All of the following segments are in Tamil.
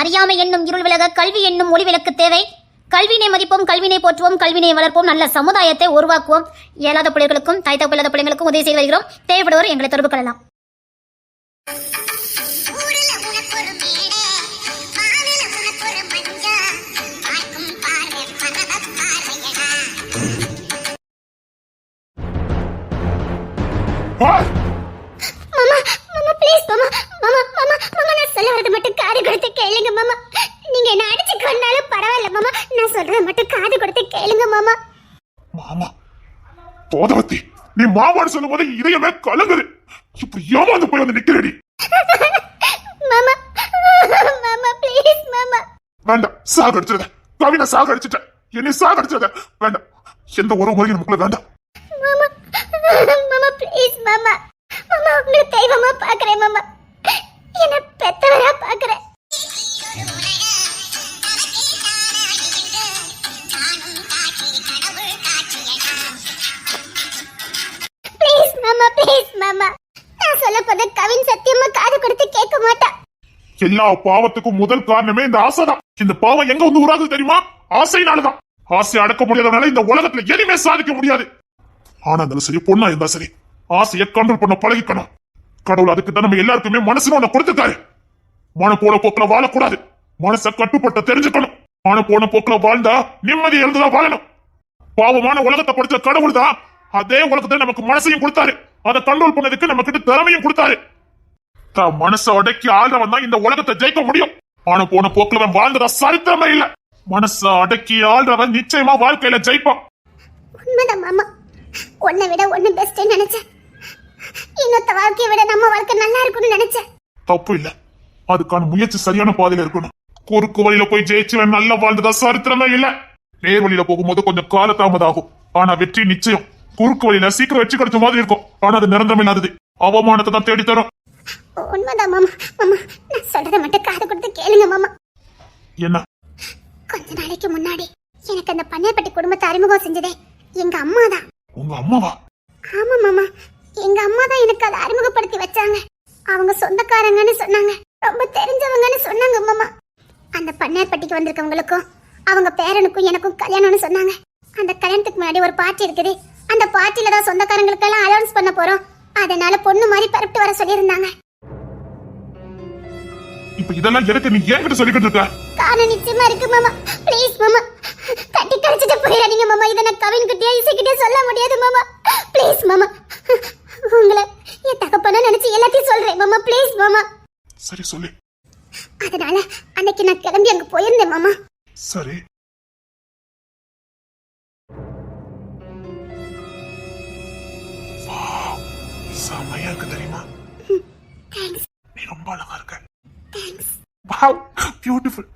அறியாமை என்னும் இருள் விலக கல்வி என்னும் ஒளி விளக்கு தேவை. கல்வினை மதிப்போம் கல்வினை போற்றுவோம் கல்வினை வளர்ப்போம் நல்ல சமுதாயத்தை உருவாக்குவோம். இயலாத பிள்ளைகளுக்கும் தாய் தப்பு இல்லாத பிள்ளைகளுக்கும் உதவி செய்து வருகிறோம். தேவைப்படுவோர் எங்களை தொடர்பு கொள்ளலாம். ஊருல ப்ளீஸ் மாமா மாமா மாமா மாமா நான் சொல்ல வரது மட்டும் காது கொடுத்து கேளுங்க மாமா. நீங்க என்ன அடிச்சு கொண்டாலும் பரவாயில்ல மாமா. நான் சொல்றத மட்டும் காது கொடுத்து கேளுங்க மாமா. மாமா போதவத்தி நீ மாமான்னு சொல்லும் போது இதயமே கலங்குது. இப்படி ஏமாந்து போய் வந்து நிக்கிறடி. மாமா மாமா ப்ளீஸ் மாமா. வேண்டாம் சாகடிச்சிருத கவினை சாகடிச்சிட்ட என்னை சாகடிச்சிருத வேண்டாம் எந்த ஒரு முறையும் நமக்குள்ள வேண்டாம். மாமா மாமா ப்ளீஸ் மாமா. மாமா உங்களை தெய்வமா பாக்குறேன் மாமா. என்ன பெத்தவரா பாக்குறேன் ப்ளீஸ் மாமா ப்ளீஸ் மாமா. நான் சொல்ல போத கவின் சத்தியமா காது கொடுத்து கேட்க மாட்டா. எல்லா பாவத்துக்கும் முதல் காரணமே இந்த ஆசைதான். இந்த பாவம் எங்க வந்து உருவாகுது தெரியுமா? ஆசைனாலதான் ஆசை அடக்க முடியாதனால இந்த உலகத்துல எதுவுமே சாதிக்க முடியாது. ஆனா இருந்தாலும் சரி பொண்ணா இருந்தா சரி. ஆசையை கண்ட்ரோல் பண்ண பழகிக்கணும். கடவுள் அதுக்கு தான் நம்ம எல்லாருக்குமே மனசு ஒண்ணு கொடுத்துருக்காரு. மன போன போக்குல வாழக்கூடாது. மனசை கட்டுப்பட்ட தெரிஞ்சுக்கணும். மன போன போக்கில் வாழ்ந்தா நிம்மதி எழுந்துதான் வாழணும். பாவமான உலகத்தை படைச்ச கடவுள் தான் அதே உலகத்தை நமக்கு மனசையும் கொடுத்தாரு. அதை கண்ட்ரோல் பண்ணதுக்கு நம்ம கிட்ட திறமையும் கொடுத்தாரு. தான் மனசை அடக்கி ஆள்றவன் தான் இந்த உலகத்தை ஜெயிக்க முடியும். ஆனா போன போக்குலவன் வாழ்ந்ததா சரித்திரமே இல்ல. மனசை அடக்கி ஆள்றவன் நிச்சயமா வாழ்க்கையில ஜெயிப்பான். உண்மைதான் மாமா. உன்னை விட ஒன்னு பெஸ்ட் நினைச்சேன். இன்னொத்த வாழ்க்கையை விட நம்ம வாழ்க்கை நல்லா இருக்கும்னு நினைச்சேன். தப்பு இல்ல. அதுக்கான முயற்சி சரியான பாதையில இருக்கணும். குறுக்கு வழியில போய் ஜெயிச்சவன் நல்லா வாழ்ந்ததா சரித்திரமே இல்ல. நேர் வழியில போகும்போது கொஞ்சம் காலதாமதம் ஆகும் ஆனா வெற்றி நிச்சயம். குறுக்கு வழியில சீக்கிரம் வெற்றி கிடைச்ச மாதிரி இருக்கும். ஆனா அது நிரந்தரம் இல்லாதது அவமானத்தை தான் தேடி தரும் உண்மைதான் மாமா மாமா. நான் சொல்றதை மட்டும் காது கொடுத்து கேளுங்க மாமா. என்ன? கொஞ்ச நாளைக்கு முன்னாடி எனக்கு அந்த பன்னீர்பட்டி குடும்பத்தை அறிமுகம் செஞ்சதே எங்க அம்மா தான் உங்க அம்மாவா? ஆமா மாமா. எங்க அம்மா தான் எனக்கு அதை அறிமுகப்படுத்தி வச்சாங்க. அவங்க சொந்தக்காரங்கன்னு சொன்னாங்க. ரொம்ப தெரிஞ்சவங்கன்னு சொன்னாங்க மாமா. அந்த பன்னீர்பட்டிக்கு வந்திருக்கவங்களுக்கும் அவங்க பேரனுக்கும் எனக்கும் கல்யாணம்னு சொன்னாங்க. அந்த கல்யாணத்துக்கு முன்னாடி ஒரு பார்ட்டி இருக்குது. அந்த பார்ட்டில தான் சொந்தக்காரங்களுக்கெல்லாம் அலௌன்ஸ் பண்ண போறோம். அதனால பொண்ணு மாதிரி பரப்பிட்டு வர சொல்லியிருந்தாங்க. இப்ப இதெல்லாம் எதுக்கு நீ என்கிட்ட சொல்லிக்கிட்டு இருக்க? காரணம் நிச்சயமா இருக்கு மாமா. ப்ளீஸ் மாமா. கட்டி கழிச்சிட்டு போயிடாதீங்க மாமா. இதை நான் கவின் கிட்டே இசைக்கிட்டே சொல்ல முடியாது மாமா. ப்ளீஸ் மாமா. உங்களை என் தகப்பன நினைச்சு எல்லாத்தையும் சொல்றேன். மாமா ப்ளீஸ் மாமா. சரி சொல்லு. அதனால அன்னைக்கு நான் கிளம்பி அங்க போயிருந்தேன் மாமா. சரி. செமையா இருக்கு தெரியுமா? தேங்க்ஸ் நீ ரொம்ப அழகா இருக்க. தேங்க்ஸ் வாவ் பியூட்டிஃபுல்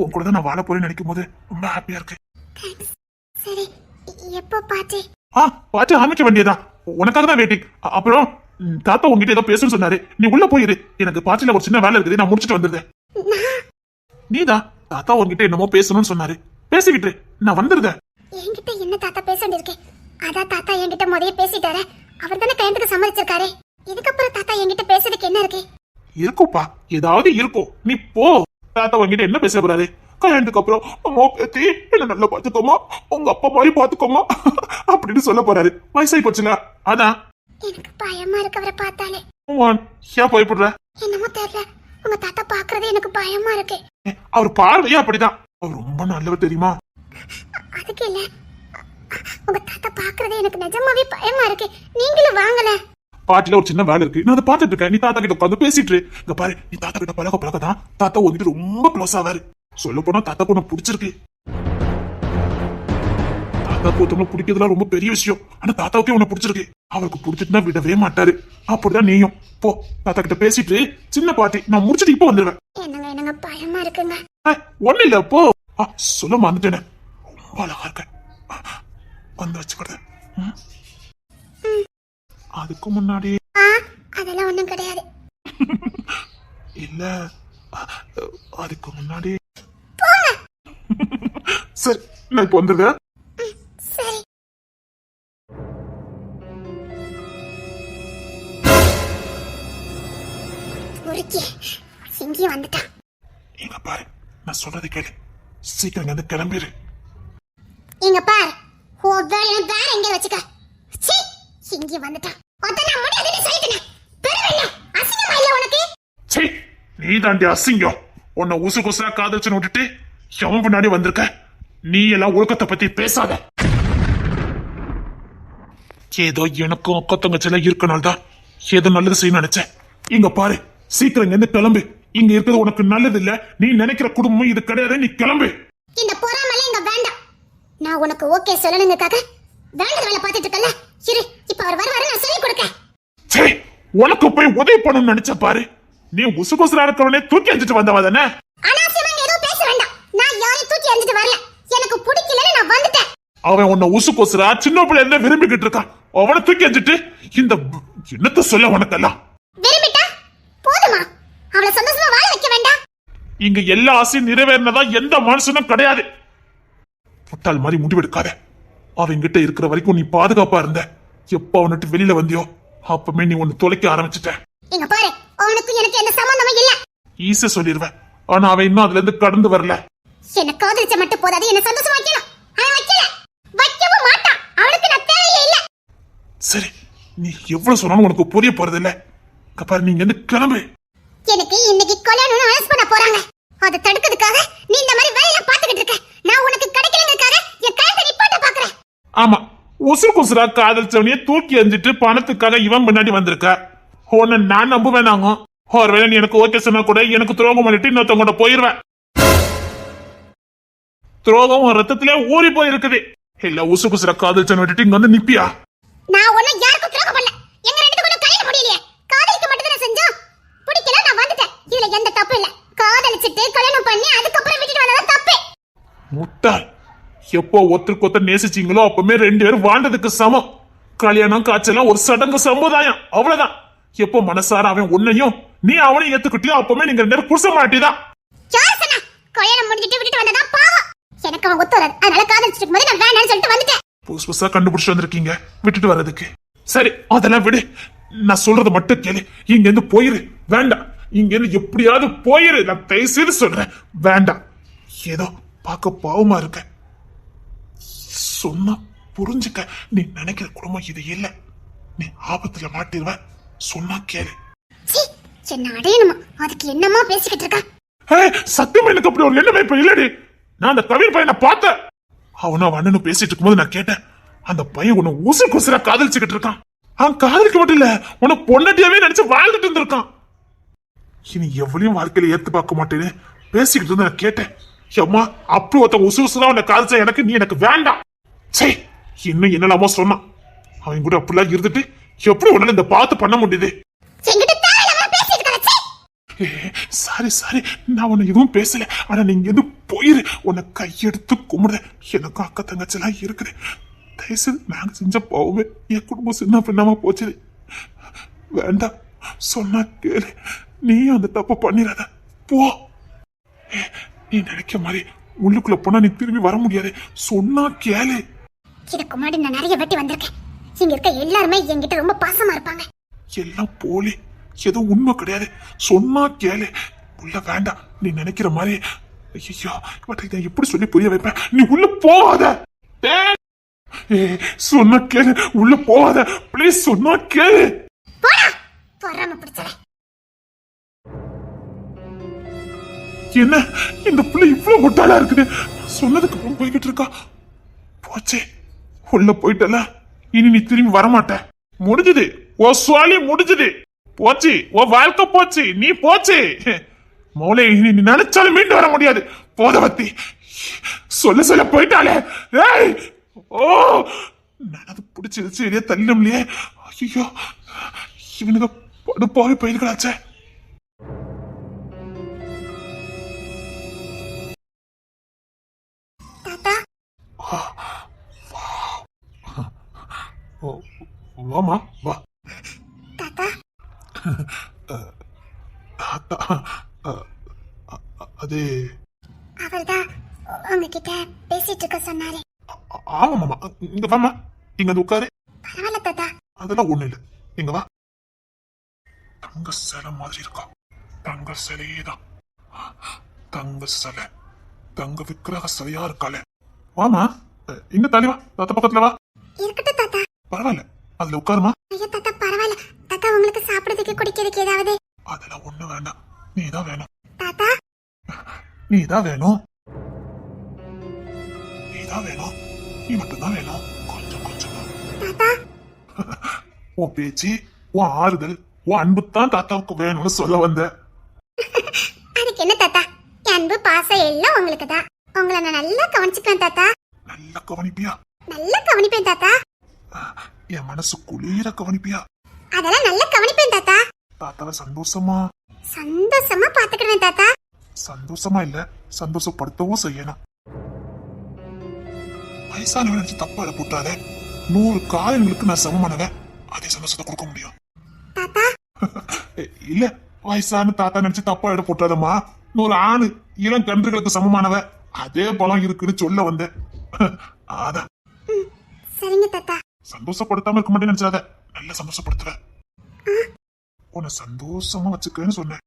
உன் கூட தான் நான் வாழ போறேன்னு நினைக்கும் போது ரொம்ப ஹாப்பியா இருக்கு. தேங்க்ஸ் சரி எப்போ பாட்டு ஆ பார்த்து ஆரம்பிக்க வேண்டியதா உனக்காக தான் வெயிட்டிங் அப்புறம் தாத்தா உங்ககிட்ட ஏதோ பேசணும்னு சொன்னாரு. நீ உள்ள போயிரு. எனக்கு பாட்டில ஒரு சின்ன வேலை இருக்குது. நான் முடிச்சிட்டு வந்துருந்தேன் நீதான் தாத்தா உங்ககிட்ட என்னமோ பேசணும்னு சொன்னாரு. பேசிக்கிட்டு. நான் வந்துருந்தேன் என்கிட்ட என்ன தாத்தா பேச வேண்டியிருக்கு அதான் தாத்தா என்கிட்ட முதைய பேசிட்டாரு. அவர் தானே கல்யாணத்துக்கு சம்மதிச்சிருக்காரு. இதுக்கப்புறம் தாத்தா என்கிட்ட பேசுறதுக்கு என்ன இருக்கு? இருக்கும்ப்பா ஏதாவது இருக்கும். நீ போ. தாத்தா உங்ககிட்ட என்ன பேச போறாரு? கல்யாணத்துக்கு அப்புறம் அம்மா பேத்தி என்ன நல்லா பாத்துக்கோமா? உங்க அப்பா மாதிரி பாத்துக்கோமா? அப்படின்னு சொல்ல போறாரு. வயசாகி போச்சுல. அதான். எனக்கு பயமா இருக்கு அவரை பார்த்தாலே. ஏன் பயப்படுற? என்னமோ தெரியல. உங்க தாத்தா பாக்குறது எனக்கு பயமா இருக்கு. அவர் பார்வையே அப்படிதான். அவர் ரொம்ப நல்லவர் தெரியுமா? அதுக்கு இல்ல. உங்க தாத்தா பாக்குறது எனக்கு நிஜமாவே பயமா இருக்கு. நீங்களும் வாங்கல. பாட்டில ஒரு சின்ன வேலை இருக்கு. நான் அதை பார்த்துட்டு இருக்கேன். நீ தாத்தா கிட்ட உட்காந்து பேசிட்டு. இங்க பாரு நீ தாத்தா கிட்ட பழக பழக தான் தாத்தா உங்ககிட்ட ரொம்ப க்ளோஸ் ஆவாரு. சொல்ல போனா தாத்தா உன்னை பிடிச்சிருக்கு. தாத்தாக்கு ஒருத்தவங்களை பிடிக்கிறதுலாம் ரொம்ப பெரிய விஷயம். ஆனா தாத்தாவுக்கே உன்னை பிடிச்சிருக்கு. அவருக்கு பிடிச்சிட்டுனா விடவே மாட்டாரு. அப்படிதான் நீயும். போ தாத்தா கிட்ட பேசிட்டு சின்ன பாட்டி நான் முடிச்சிட்டு இப்போ வந்துடுவேன் ஒண்ணும் இல்ல போ. சொல்ல மறந்துட்டேனே. ரொம்ப அழகா இருக்க வந்து வச்சுக்கிறேன் ம்? அதுக்கு முன்னாடி அதெல்லாம் ஒண்ணும் கிடையாது. இல்ல. அதுக்கு முன்னாடி. சரி நான் இப்ப வந்துடுறேன். சிங்கி வந்துட்டான். எங்க பாரு நான் சொல்றது கேளு. சீக்கிரம் வந்து கிளம்பிடு இங்க பார் வேலையை வேற எங்க வச்சுக்க. சீ இங்க வந்துட்டான். அதான் நான் முடியாதுன்னு சொல்லிட்டேன். பெருவெல்லாம் அசிங்கமா இல்ல உனக்கு? சே நீ தாண்டி அசிங்கம். உன்னை உசு குசுரா காதலிச்சுன்னு விட்டுட்டு எவன் பின்னாடி வந்திருக்க? நீ எல்லாம் ஒழுக்கத்தை பத்தி பேசாத. ஏதோ எனக்கும் அக்கா தங்கச்சில இருக்கனால தான் ஏதோ நல்லது செய்ய நினைச்சேன். இங்க பாரு சீக்கிரம் இருந்து கிளம்பு. இங்க இருக்கிறது உனக்கு நல்லது இல்ல நீ நினைக்கிற குடும்பம் இது கிடையாது. நீ கிளம்பு. இந்த பொறாமல இங்க வேண்டாம். நான் உனக்கு ஓகே சொல்லணுங்கக்காக வேண்டாத வேலை பார்த்துட்டு இருக்கல இரு இப்ப அவர் வருவாரு நான் சொல்லி கொடுக்க சே உனக்கு போய் உதவி பண்ணணும்னு நினைச்ச பாரு. நீ உசு குசுரா இருக்கவனே தூக்கி அடிச்சிட்டு வந்தவ தானே? அனாவசியமா எதுவும் பேச வேண்டாம். நான் யாரையும் தூக்கி எறிஞ்சிட்டு வரல. எனக்கு பிடிக்கலன்னு நான் வந்துட்டேன். அவன் உன்னை உசு கொசுரா சின்ன பிள்ளை என்ன விரும்பிக்கிட்டு இருக்கான் அவனை தூக்கி அடிச்சிட்டு இந்த என்னத்த சொல்ல உனக்கெல்லாம்? விரும்பிட்டா? போதுமா. அவளை சந்தோஷமா வாழ வைக்க வேண்டாம். இங்க எல்லா ஆசையும் நிறைவேறினதா எந்த மனுஷனும் கிடையாது. முட்டாள் மாதிரி முடிவெடுக்காத. அவன்கிட்ட இருக்கிற வரைக்கும் நீ பாதுகாப்பா இருந்த. எப்ப அவன்கிட்ட வெளியில வந்தியோ அப்பமே நீ ஒன்னு தொலைக்க ஆரம்பிச்சிட்ட. இங்க பாரு. அவனுக்கும் எனக்கு எந்த சம்பந்தமும் இல்ல. ஈஸியா சொல்லிடுவேன் ஆனா அவன் இன்னும் அதுல இருந்து கடந்து வரல. என்ன காதலிச்ச மட்டும் போதாது என்ன சந்தோஷமா வைக்கணும். அவன் வைக்கல. வைக்கவும் மாட்டான். அவனுக்கு நான் தேவையே இல்ல. சரி நீ எவ்வளவு சொன்னாலும் உனக்கு புரிய போறது இல்ல இங்க பாரு நீங்க இருந்து கிளம்பு. எனக்கு இன்னைக்கு கல்யாணம்னு அரெஸ்ட் பண்ண போறாங்க. அதை தடுக்கிறதுக்காக நீ இந்த மாதிரி வேலையெல்லாம் பார்த்துக்கிட்டு இருக்க. நான் உனக்கு கிடைக்கலங்கிறதுக்காக என் கழுத்தை நிப்பாட்ட பாக்குறேன் ஆமா உசுறு குசுரா காதலிச்சவனையே தூக்கி எறிஞ்சிட்டு பணத்துக்காக இவன் முன்னாடி வந்திருக்க. உன்னை நான் நம்புவேன் நாங்க. ஒருவேளை நீ எனக்கு ஓகே சொன்னா கூட எனக்கு துரோகம் பண்ணிட்டு இன்னொருத்தவங்க போயிருவேன் துரோகம் ரத்தத்திலே ஊறி போயிருக்குது. இல்ல உசு குசுரா காதலிச்சவனை விட்டுட்டு இங்க வந்து நிப்பியா? நான் ஒண்ணும் யாருக்கும் துரோகம் பண்ணல. எங்க ரெண்டு பேரும் கல்யாணம் முடியலையே காதலிக்க மட்டும் தானே செஞ்சோம்? பிடிக்கல நான் வந்துட்டேன். இதுல எந்த தப்பு இல்ல. காதலிச்சிட்டு கல்யாணம் பண்ணி அதுக்கப்புறம் விட்டுட்டு வந்ததா தப்பு. முட்டாள். எப்போ ஒருத்தருக்கு ஒருத்தர் நேசிச்சீங்களோ அப்பவுமே ரெண்டு பேரும் வாழ்ந்ததுக்கு சமம். கல்யாணம் காய்ச்சலாம் ஒரு சடங்கு சமுதாயம். அவ்வளவுதான். எப்போ மனசார அவன் உன்னையும் நீ அவனையும் ஏத்துக்கிட்டியோ அப்பவுமே நீங்க ரெண்டு பேரும் புருஷ மாட்டிதான். கல்யாணம் முடிஞ்சிட்டு விட்டுட்டு வந்ததா பாவம். எனக்கு அவன் ஒத்து வராது. அதனால காதலிச்சிட்டு இருக்கும்போது நான் வேணாம்னு சொல்லிட்டு வந்துட்டேன். புதுசு புதுசா கண்டுபிடிச்சு வந்திருக்கீங்க. விட்டுட்டு வர்றதுக்கு. சரி அதெல்லாம் விடு. நான் சொல்றத மட்டும் கேளு. இங்க இருந்து போயிரு. வேண்டாம். இங்க இருந்து எப்படியாவது போயிரு. நான் தயவு செய்து சொல்றேன். வேண்டாம். ஏதோ பார்க்க பாவமா இருக்க. சொன்னா புரிஞ்சுக்க. நீ நினைக்கிற குடும்பம் இது இல்ல. நீ ஆபத்துல மாட்டிருவ. சொன்னா கேளு. சீ, என்ன அடையணுமா? அதுக்கு என்னமா பேசிக்கிட்டு இருக்கா? சத்தியமா எனக்கு அப்படி ஒரு எண்ணமே இப்ப இல்லடி. நான் அந்த கவின் பையனை பார்த்தேன். அவனும் அவன் அண்ணனும் பேசிட்டு இருக்கும்போது நான் கேட்டேன் அந்த பையன் உன்னை உசுறு குசுரா காதலிச்சுக்கிட்டு இருக்கான். அவன் காதலிக்க மட்டும் இல்ல உன்னை பொண்ணட்டியாவே நினைச்சு வாழ்ந்துட்டு இருந்திருக்கான். இனி எவ்வளையும் வாழ்க்கையில ஏத்து பார்க்க மாட்டேன்னு பேசிக்கிட்டு இருந்து நான் கேட்டேன். அம்மா அப்படி ஒருத்தன் உசு உசுரா உன்னை காதலிச்சா எனக்கு நீ எனக்கு வேண்டாம். சே இன்னும் என்னலாமோ சொன்னான். அவன் கூட அப்படிலாம் இருந்துட்டு எப்படி உன்னால இந்த பார்த்து பண்ண முடியுது. Sorry sorry. நான் உன்னை எதுவும் பேசல. ஆனா நீங்க எது போயிரு. உன்னை கையெடுத்து கும்பிடுறேன் எனக்கு அக்கா தங்கச்செல்லாம் இருக்குது. தயவுசெய்து நாங்க செஞ்ச பாவமே என் குடும்பம் சின்ன பின்னாம போச்சுது வேண்டாம். சொன்னா கேளு. நீ அந்த தப்பு பண்ணிடாத. போ. நீ நினைக்க மாதிரி உள்ளுக்குள்ள போனா நீ திரும்பி வர முடியாது. சொன்னா கேளு. இதுக்கு முன்னாடி நான் நிறைய வாட்டி வந்திருக்கேன். இங்க இருக்க எல்லாருமே என்கிட்ட ரொம்ப பாசமா இருப்பாங்க. எல்லாம் போலி. எதுவும் உண்மை கிடையாது. சொன்னா கேளு. உள்ள வேண்டாம். நீ நினைக்கிற மாதிரி. ஐயோ இவற்றை நான் எப்படி சொல்லி புரிய வைப்பேன்? நீ உள்ள போகாத. சொன்னா கேளு. உள்ள போகாத. ப்ளீஸ் சொன்னா கேளு. பொறாம பிடிச்சவன் என்ன? இந்த பிள்ளை இவ்வளவு முட்டாளா இருக்குது? சொன்னதுக்கு அப்புறம் போய்கிட்டு இருக்கா? போச்சே. உள்ள போயிட்டல. இனி நீ திரும்பி வரமாட்ட. முடிஞ்சது. ஓ சுவாலி முடிஞ்சது. போச்சு. ஓ வாழ்க்கை போச்சு. நீ போச்சு. மௌலே இனி நீ நினைச்சாலும் மீண்டு வர முடியாது. போதவத்தி சொல்ல சொல்ல போயிட்டாளே ஏய்! ஓ! நான் அது பிடிச்சி சரியா தள்ளினோம்லையே. ஐயோ! இவனுக்கு படுப்பாவே பயிர்களாச்சே வாமா வா. தாத்தா. தாத்தா அது அவர்தான் உங்ககிட்ட பேசிட்டு இருக்க சொன்னாரு. ஆமா மாமா. இங்க வாமா இங்க வந்து உட்காரு. பரவாயில்ல தாத்தா. அதெல்லாம் ஒண்ணு இல்ல. இங்க வா. தங்க சிலை மாதிரி இருக்கும் தங்க சிலையே தான். தங்க சிலை. தங்க விக்கிரக சிலையா இருக்காளே. வாமா இங்க தள்ளி வா. தாத்தா பக்கத்துல வா. இருக்கட்டும் தாத்தா. பரவாயில்ல. அதுல உட்காருமா? ஐயா தாத்தா பரவாயில்ல. தாத்தா உங்களுக்கு சாப்பிடுறதுக்கு குடிக்கிறதுக்கு ஏதாவது? அதெல்லாம் ஒண்ணு வேண்டாம். நீ தான் வேணும். தாத்தா? நீ தான் வேணும். நீ தான் வேணும். நீ மட்டும்தான் வேணும். கொஞ்சம் கொஞ்சமா தாத்தா? உன் பேச்சு உன் ஆறுதல் உன் அன்பு தான் தாத்தாவுக்கு வேணும்னு சொல்ல வந்த. அதுக்கு என்ன தாத்தா? என் அன்பு பாசம் எல்லாம் உங்களுக்கு தான். உங்களை நான் நல்லா கவனிச்சுக்குவேன் தாத்தா. நல்லா கவனிப்பியா? நல்லா கவனிப்பேன் தாத்தா. என் மனசு குளிர கவனிப்பியா? அதெல்லாம் நல்லா கவனிப்பேன் தாத்தா. தாத்தாவை சந்தோஷமா? சந்தோஷமா பாத்துக்கிடுவேன் தாத்தா. சந்தோஷமா இல்ல சந்தோஷப்படுத்தவும் செய்யணும். வயசானவன் நினைச்சு தப்பா போட்டாலே நூறு காயங்களுக்கு நான் சமமானவன். அதே சந்தோஷத்தை கொடுக்க முடியும். இல்ல வயசான தாத்தா நினைச்சு தப்பா இட போட்டாதம்மா நூறு ஆணு இளம் கன்றுகளுக்கு சமமானவ அதே பலம் இருக்குன்னு சொல்ல வந்தேன். அதான். சரிங்க தாத்தா. சந்தோஷப்படுத்தாம இருக்க மாட்டேன்னு நினைச்சாத நல்ல சந்தோஷப்படுத்துற உன்னை சந்தோஷமா வச்சுக்கன்னு சொன்னேன்.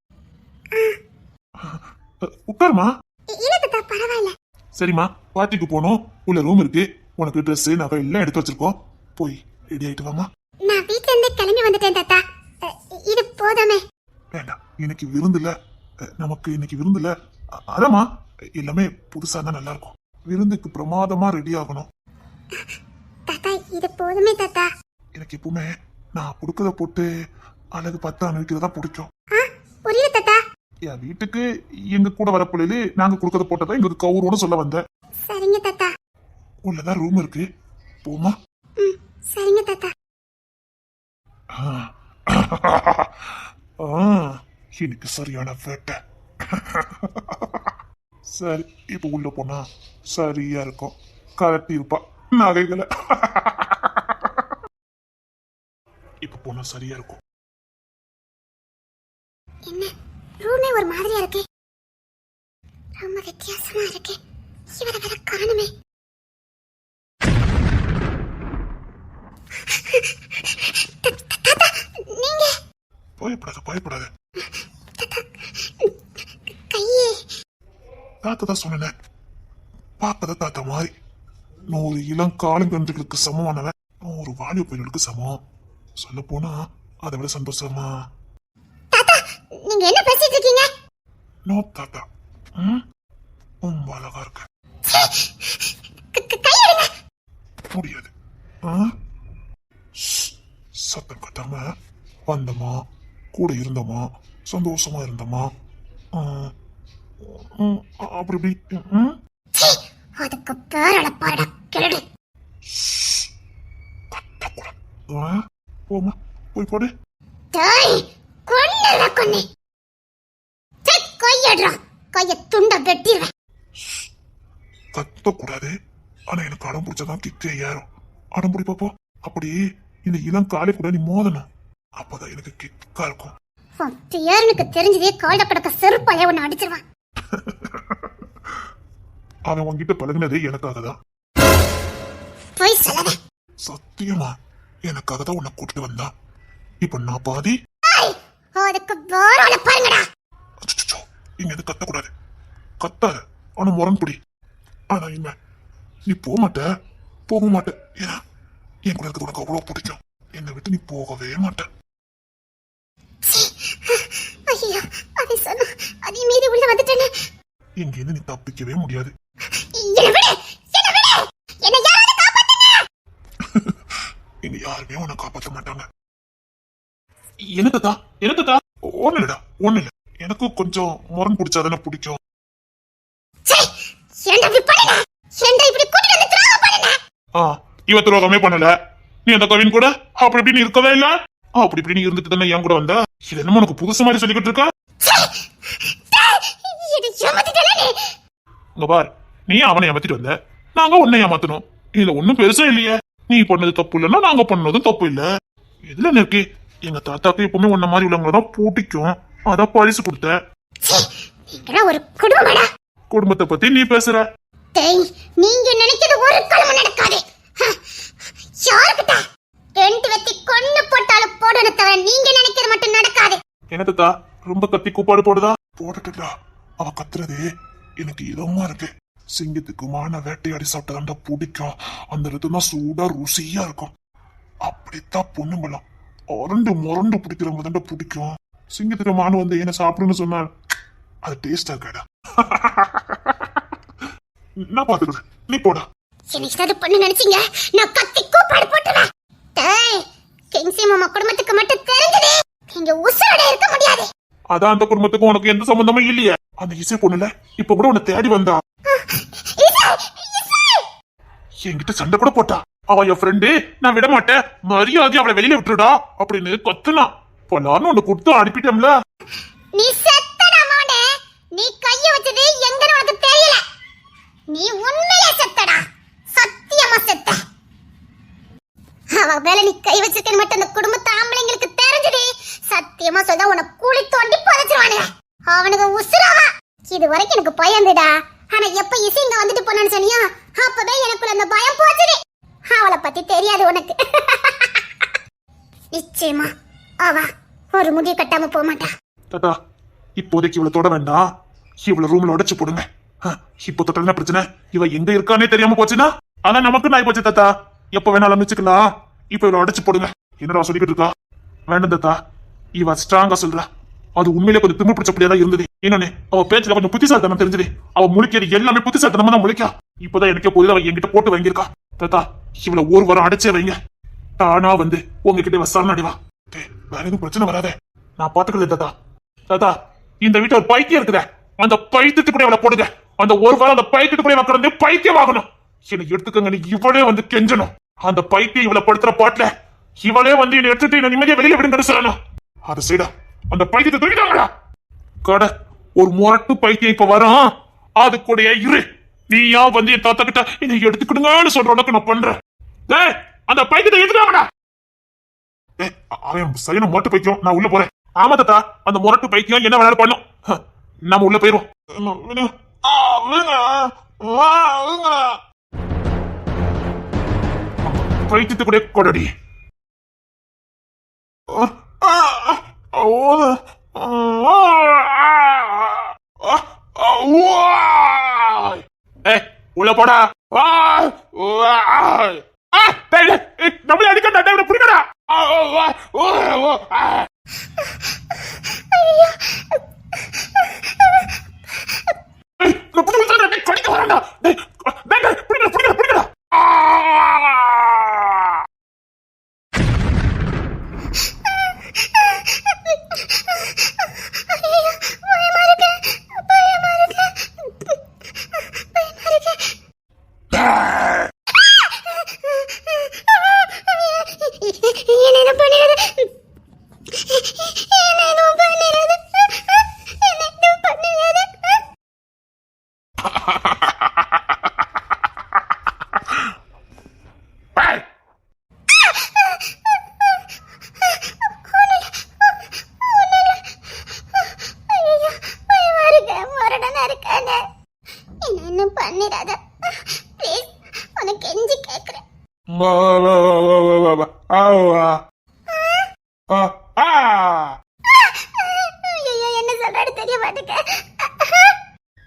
உட்காருமா. சரிம்மா பார்ட்டிக்கு போகணும். உள்ள ரூம் இருக்கு. உனக்கு ட்ரெஸ் நகை எல்லாம் எடுத்து வச்சிருக்கோம். போய் ரெடி ஆயிட்டு வாமா நான் வீட்ல இருந்து கிளம்பி வந்துட்டேன் தாத்தா. இது போதாமே. வேண்டாம் இன்னைக்கு விருந்துல நமக்கு இன்னைக்கு விருந்துல அதாம்மா. எல்லாமே புதுசா தான் நல்லா இருக்கும். விருந்துக்கு பிரமாதமா ரெடி ஆகணும். தாத்தா இது போதுமே தாத்தா. எனக்கு எப்பவுமே நான் கொடுக்கறத போட்டு அழகு பார்த்து அனுபவிக்கிறதா பிடிக்கும் புரியல தாத்தா. என் வீட்டுக்கு எங்க கூட வர பிள்ளைல நாங்க கொடுக்கறத போட்டதா எங்களுக்கு கௌரவம்னு சொல்ல வந்தேன் சரிங்க தாத்தா. உள்ளதான் ரூம் இருக்கு. போமா சரிங்க தாத்தா. ஆ, இன்னைக்கு சரியான வேட்டை. சரி இப்ப உள்ள போனா சரியா இருக்கும். கரட்டி இருப்பா நகைகளை இப்ப போனா சரியா இருக்கும். என்ன? ரூமே ஒரு மாதிரியா இருக்கு. ரொம்ப வித்தியாசமா இருக்கு. இவரை வேற காணுமே. நீங்க. பயப்படாத பயப்படாத. கையே. தாத்தா தான் சொன்னேன். பார்க்கத தாத்தா மாதிரி நூறு இளம் காலங்கன்றுகளுக்கு சமமானவன். நூறு வாலிப பையனுக்கு சமம். சொல்ல போனா அதை விட சந்தோஷமா? நீங்க என்ன பேசிட்டு இருக்கீங்க? நோ தாத்தா. ம்? ரொம்ப அழகா இருக்க முடியாது. சத்தம் கட்டாம வந்தோமா? கூட இருந்தோமா? சந்தோஷமா இருந்தோமா? அப்படி இப்படி? அதுக்கு பேரட பாருடா கிழடு? போமா போய் போடு. டேய் கொன்னல கொன்னே. சே கையடுறா கைய துண்ட வெட்டிடுவேன் கத்தக்கூடாது ஆனா எனக்கு அடம் பிடிச்சதான் கிக்கே ஏறும். அடம் பிடி பாப்போ அப்படி இந்த இளம் காலை கூட நீ மோதணும். அப்பதான் எனக்கு கிக்கா இருக்கும். பேரனுக்கு தெரிஞ்சதே கால்ட படக்க செருப்பாலே உன்னை அடிச்சிருவான். அவன் உன்கிட்ட பழகுனதே எனக்காக தான் போய் சொல்லவே சத்தியமா எனக்காக தான் உன்னை கூட்டிட்டு வந்தான் இப்ப நான் பாதி அதுக்கு பாருங்கடா. இங்க எது கத்தக்கூடாது. கத்தாத ஆனா முரண்புடி. ஆனா இனிமே நீ போக மாட்ட போக மாட்ட ஏன்னா என் கூட உனக்கு அவ்வளவு பிடிக்கும். என்னை விட்டு நீ போகவே மாட்ட. ஐயோ அதை சொன்ன அதை மீறி உள்ள வந்துட்டேன்னு இங்க இருந்து நீ தப்பிக்கவே முடியாது. என்னை என்னை என்னை இங்க யாருமே உன்னை காப்பாற்ற மாட்டாங்க. என்ன தாத்தா? என்ன தாத்தா? ஒண்ணு இல்லடா ஒண்ணு இல்ல. எனக்கும் கொஞ்சம் முரண் பிடிச்சாதானே பிடிக்கும். இவ துரோகமே பண்ணல. நீ அந்த கவின் கூட அப்படி இப்படி நீ இருக்கவே இல்ல? அப்படி இப்படி நீ இருந்துட்டு தானே என் கூட வந்த? இது என்னமோ உனக்கு புதுசு மாதிரி சொல்லிக்கிட்டு இருக்கா? இங்க பார் நீ? அவனை ஏமாத்திட்டு வந்த. நாங்க உன்னை ஏமாத்தணும். இதுல ஒண்ணும் பெருசா இல்லையே. நீ பண்ணது தப்பு இல்லைன்னா நாங்க பண்ணதும் தப்பு இல்ல. இதுல இருக்கு? எங்க தாத்தாக்கு எப்பவுமே உன்ன மாதிரி உள்ளவங்க தான் பூட்டிக்கும். அதான் பரிசு கொடுத்த. குடும்பத்தை பத்தி நீ பேசுற. நீங்க நினைக்கிறது ஒரு காலமும் நடக்காது. யாருக்கிட்ட? ரெண்டு வெத்தி கொன்னு போட்டாலும் போடணும் தவிர நீங்க நினைக்கிறது மட்டும் நடக்காது. என்ன தாத்தா? ரொம்ப கத்தி கூப்பாடு போடுதா? போடட்டுடா அவ கத்துறது எனக்கு இதமா இருக்கு. சிங்கத்துக்கு மான வேட்டையாடி சாப்பிட்டதாண்டா பிடிக்கும். அந்த ரத்தம் சூடா ருசியா இருக்கும். அப்படித்தான் பொண்ணுங்களாம். அரண்டு முரண்டு பிடிக்கிறவங்க தாண்டா பிடிக்கும். சிங்கத்துக்கு மானு வந்து என்ன சாப்பிடுன்னு சொன்னால் அது டேஸ்டா இருக்காடா நான் பாத்துக்கிறேன் நீ போடா. என்ன ஏதாவது நினைச்சீங்க? நான் கத்தி கூப்பாடு போட்டுவேன் கிங்ஸி மாமா குடும்பத்துக்கு மட்டும் தெரிஞ்சது. இங்க உசுரோட இருக்க முடியாது. அதான் அந்த குடும்பத்துக்கும் உனக்கு எந்த சம்பந்தமும் இல்லையே. அந்த இசை பொண்ணுல இப்ப கூட உன்னை தேடி வந்தா. என்கிட்ட சண்டை கூட போட்டா. அவ என் ஃப்ரெண்டு நான் விட மாட்டேன். மரியாதை அவளை வெளியில விட்டுடா அப்படின்னு கத்துனான் பொலான்னு ஒண்ணு கொடுத்து அனுப்பிட்டோம்ல. நீ செத்தடா மோனே நீ கைய வச்சது எங்கன்னு உனக்கு தெரியல. நீ உண்மையிலே செத்தடா. சத்தியமா செத்த. அவ மேல நீ கை வச்சிருக்கேன்னு மட்டும் அந்த குடும்பத்து ஆம்பளைங்களுக்கு தெரிஞ்சது சத்தியமா சொல்ல உன குழி தோண்டி புதைச்சிருவானுங்க. அவனுக்கு உசுராவா? இது வரைக்கும் எனக்கு பயந்துடா ஆனா எப்ப இசை இங்க வந்துட்டு போனான்னு சொன்னியோ அப்பவே எனக்குள்ள அந்த பயம் போச்சுடி. அவளை பத்தி தெரியாது உனக்கு. நிச்சயமா அவ ஒரு முடிவு கட்டாம போக மாட்டா தாத்தா இப்போதைக்கு இவ்வளவு தொட வேண்டாம் இவ்வளவு ரூம்ல உடைச்சு போடுங்க. இப்போ தொட்டா என்ன பிரச்சனை? இவ எங்க இருக்கானே தெரியாம போச்சுன்னா? அதான் நமக்கு நாய் போச்சு தாத்தா. எப்ப வேணாலும் வச்சுக்கலாம் இப்ப இவ்வளவு உடைச்சு போடுங்க. என்னடா சொல்லிக்கிட்டு இருக்கா? வேண்டாம் தாத்தா. இவ ஸ்ட்ராங்கா சொல்றா. அது உண்மையிலே கொஞ்சம் திரும்ப பிடிச்சபடியா தான் இருந்தது. என்னன்னு அவ பேச்சுல கொஞ்சம் புத்திசாலித்தனம் தெரிஞ்சது. அவ முழிக்கிறது எல்லாமே புத்திசாலித்தனமா தான் முழிக்கா. இப்பதான் எனக்கே போது அவ என்கிட்ட போட்டு வாங்கியிருக்கா. தாத்தா இவளை ஒரு வாரம் அடைச்சே வைங்க. தானா வந்து உங்ககிட்ட விசாரணை அடிவா வேற எதுவும் பிரச்சனை வராதே. நான் பாத்துக்கிறது தாத்தா. தாத்தா இந்த வீட்டுல ஒரு பைத்தியம் இருக்குதே. அந்த பைத்தியத்துக்கு கூட போடுங்க. அந்த ஒரு வாரம் அந்த பைத்தியத்துக்கு கூட வந்து பைத்தியம் ஆகணும். என்னை எடுத்துக்கங்க நீ இவளே வந்து கெஞ்சணும். அந்த பைத்தியம் இவளை படுத்துற பாட்டுல இவளே வந்து என்ன எடுத்துட்டு என்ன நிம்மதியா வெளியில விடுங்கன்னு சொல்லணும். அது செய்டா அந்த பைத்தியத்தை தூக்கிட்டாங்கடா கடை ஒரு முரட்டு பைத்தியம் இப்ப வரும். அது கூடயே இரு. நீயா வந்து என் தாத்தா கிட்ட இதை எடுத்துக்கிடுங்கன்னு சொல்ற உனக்கு நான் பண்றேன். டேய் அந்த பைத்தியத்தை எடுத்துட்டாங்கடா ஏய், அவன் சரியான முரட்டு பைத்தியம். நான் உள்ள போறேன். ஆமா தாத்தா அந்த முரட்டு பைத்தியம் என்ன வேணாலும் பண்ணும். ஹ, நாம உள்ள போயிருவோம். ஆமா, பைத்தியத்தை கூட கொடடி. உள்ள போடா. வா, வா. ஆ, கொடிக்க வரண்டா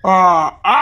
Ah, ah!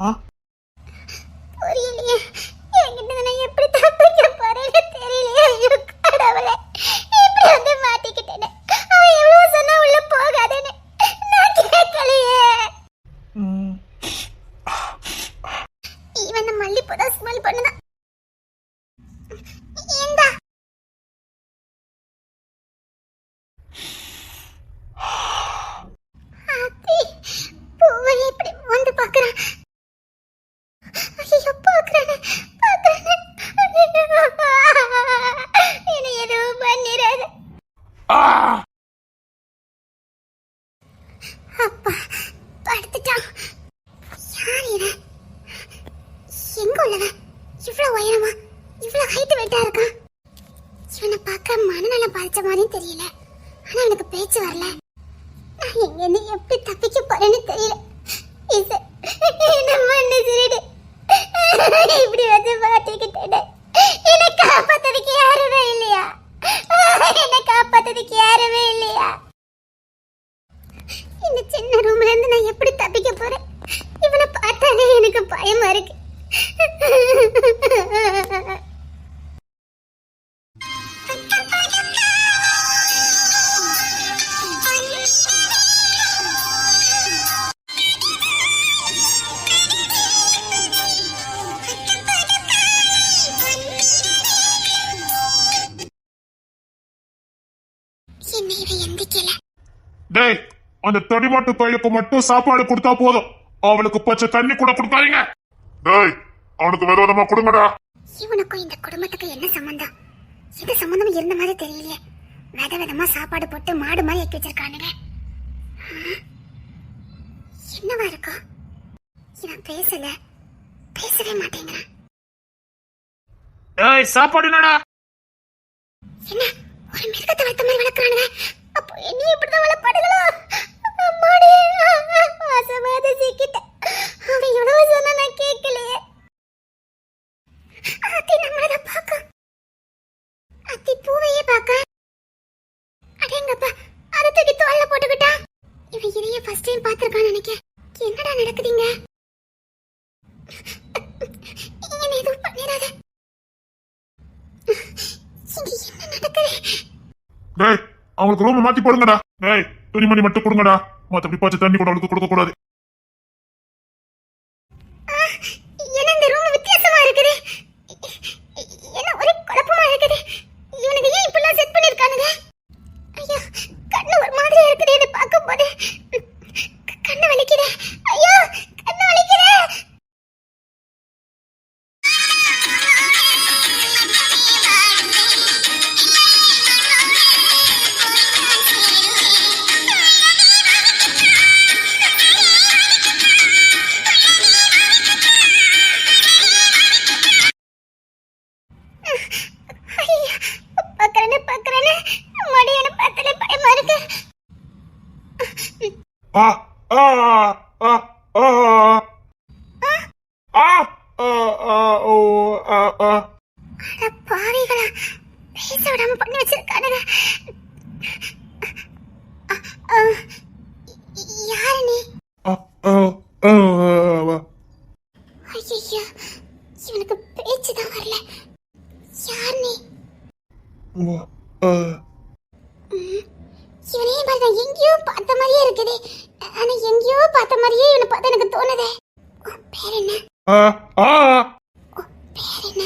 ஆ. புரியலையே என்கிட்ட நான் எப்படி தப்பிக்க போறேன்னு தெரியலையே ஐயோ கடவுளே இப்படி வந்து மாட்டிக்கிட்டேனே அவன் எவ்வளவு சொன்னா உள்ள போகாதேன்னு நான் கேட்கலையே ம். இவன் இந்த மல்லிப்பூ தான் ஸ்மெல் பண்ணுதான் இந்தா ஆத்தி, பூவை இப்படி மோந்து பார்க்கறான். ஐயோ, பார்க்கறானே, பார்க்கறானே. என்னை எதுவும் பண்ணிடாத. ஆ. அப்பா, படுத்துட்டான். யார் இவன்? எங்க உள்ளவன்? இவ்வளவு உயரமா? இவ்வளவு height weight ஆ இருக்கான்? இவனை பார்க்க மாதிரியும் தெரியல. ஆனா எனக்கு பேச்சு வரல. நான் எங்கேருந்து எப்படி தப்பிக்க போறேன்னு தெரியல. என்ன இப்படி வந்து மாட்டிக்கிட்டேன். என்னை காப்பாத்ததுக்கு யாருமே இல்லையா? என்னை காப்பாத்ததுக்கு யாருமே இல்லையா? இந்த சின்ன ரூம்ல இருந்து நான் எப்படி தப்பிக்க போறேன்? இவனை பார்த்தாலே எனக்கு பயமா இருக்கு. டேய் அந்த தடிமாட்டு பையலுக்கு மட்டும் சாப்பாடு கொடுத்தா போதும். அவளுக்கு பச்சை தண்ணி கூட கொடுக்காதீங்க. டேய் அவனுக்கு விரோதமா கொடுங்கடா. இவனுக்கும் இந்த குடும்பத்துக்கு என்ன சம்பந்தம்? எந்த சம்பந்தம் இருந்த மாதிரி தெரியலையே. வித விதமா சாப்பாடு போட்டு மாடு மாதிரி ஏக்கி வச்சிருக்கானுங்க? என்னவா இருக்கும் இவன் பேசல. பேசவே மாட்டேங்கிறான். டேய் சாப்பாடு என்னடா? என்ன? ஒரு மிருகத்தை வளர்த்த மாதிரி வளர்க்குறானுங்க. அப்போ என்ன இப்படிதான் வளர்ப்பாடுகளோ அம்மாடி வாசமாத அவன் எவ்வளவு சொன்னா நான் கேட்கலையே. அத்தி நம்மளத பார்க்க அத்தி பூவையே பார்க்க அடேங்கப்பா அதை தூக்கி தோல்ல போட்டுக்கிட்டான் இவன் இதையே ஃபர்ஸ்ட் டைம் பார்த்திருக்கான்னு நினைக்க என்னடா நடக்குதுங்க? என்ன எதுவும் பண்ணிடாத. இங்க என்ன நடக்குது? அவங்களுக்கு ரூம் மாத்தி போடுங்கடா. ஏய் துணிமணி மட்டும் கொடுங்கடா. மத்தபடி பச்சை தண்ணி கூட அவளுக்கு கொடுக்க கூடாது. வித்தியாசமா இவனுக்கு ஏன் இப்படிலாம் செட் பண்ணிருக்கானுங்க? ஐயா கண்ணு ஒரு மாதிரியா இருக்குது இதை பார்க்கும்போது அட பாவிகளா பேச விடாம பண்ணி வச்சிருக்கானுங்க. யாரு நீ? ஐயோ இவனுக்கு பேச்சு தான் வரல. யார் நீ? ஆ, ஆ. இவனையும் பாரு நான் எங்கேயோ பார்த்த மாதிரியே இருக்குது. ஆனா எங்கேயோ பார்த்த மாதிரியே இவனை பார்த்தா எனக்கு தோணுதே. பேர் என்ன? பேர் என்ன.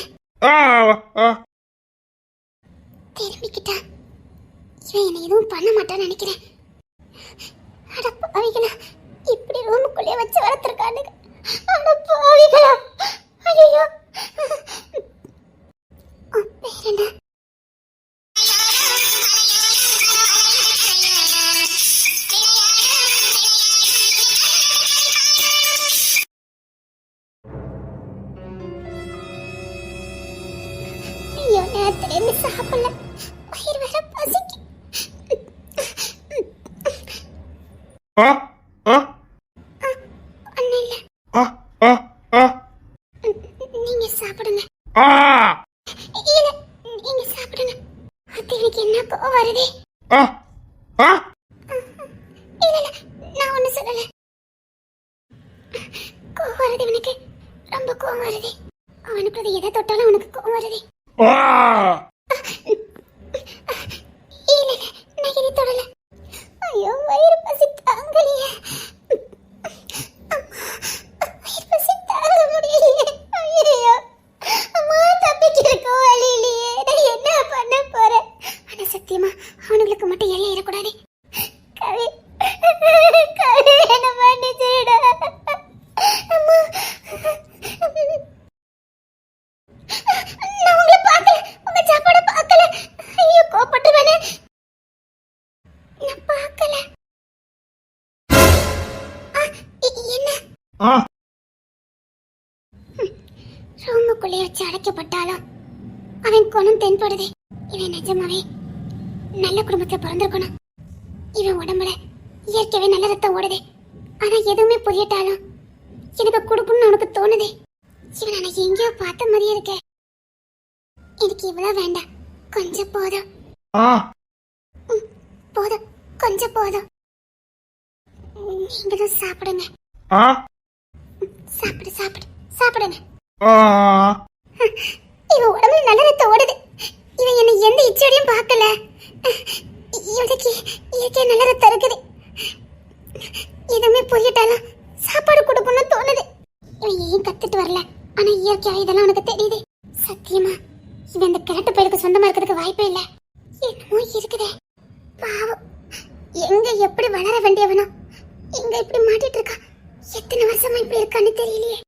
திரும்பிக்கிட்டான் இவன் என்னை எதுவும் பண்ண மாட்டான்னு நினைக்கிறேன். அட பாவிகளா இப்படி ரூமுக்குள்ளே வச்சு வளர்த்துருக்கானுங்க. அட பாவிகளா. ஐயோ பேர் என்ன? ஐயோ சாப்பிடல வயிறு வேற பசிக்கு ஆ, ஆ, ஒன்னும் இல்ல ஆ, ஆ, ஆ, நீங்க சாப்பிடுங்க ஆ. இல்ல நீங்க சாப்பிடுங்க அது எனக்கு என்ன கோவம் வருதே ஆ, ஆ. இல்ல இல்ல நான் ஒண்ணு சொல்லல கோவம் வருது இவனுக்கு ரொம்ப கோவம் வருது அவனுக்கு அது எதை தொட்டாலும் அவனுக்கு கோவம் வருது ஆ. இல்ல இல்ல நான் இனி தொடல ஐயோ வயிறு பசி தாங்கலையே வயிறு பசி தாங்க முடியலையே ஐயோ அம்மா தப்பிக்கிறதுக்கு வழி இல்லையே நான் என்ன பண்ண போறேன் ஆனா சத்தியமா அவனுங்களுக்கு மட்டும் எல்லை ஏறக்கூடாது கவி கவி என்ன பண்ணிச்சுடா அம்மா நான் உங்களை பார்க்கல உங்க சாப்பாட பார்க்கல ஐயோ கோபப்பட்டுருவேனே நான் பார்க்கல ஆ, இ- என்ன ஆ. ரூமுக்குள்ளே வச்சு அடைக்கப்பட்டாலும் அவன் குணம் தென்படுதே இவன் நிஜமாவே நல்ல குடும்பத்துல பிறந்திருக்கணும் இவன் உடம்புல இயற்கையாவே நல்ல ரத்தம் ஓடுதே ஆனா எதுவுமே புரியட்டாலும் எனக்கு கொடுக்கணும்னு அவனுக்கு தோணுதே இவன் நான் எங்கேயோ பார்த்த மாதிரியே இருக்கே எனக்கு இவ்வளவு வேண்டாம் கொஞ்சம் போதும் ஆ. போதும் கொஞ்சம் போதும் நீங்களும் சாப்பிடுங்க ஆ. சாப்பிடு சாப்பிடு சாப்பிடுங்க. இவன் உடம்புல நல்ல ரத்தம் ஓடுது. இவன் என்னை எந்த இச்சையோடையும் பார்க்கல. இவனுக்கு இயற்கை நல்ல ரத்தம் இருக்குது எதுவுமே புரியட்டாலும் சாப்பாடு கொடுக்கணும்னு தோணுது. இவன் ஏன் கத்துட்டு வரல? ஆனா இயற்கையா இதெல்லாம் உனக்கு தெரியுது. சத்தியமா இவன் இந்த கிழட்டு பயிருக்கு சொந்தமா இருக்கிறதுக்கு வாய்ப்பே இல்ல. என்னமோ இருக்குதே. பாவம். எங்க எப்படி வளர வேண்டியவனோ எங்க இப்படி மாட்டிட்டு இருக்கா? எத்தனை வருஷமா இப்படி இருக்கான்னு தெரியலையே.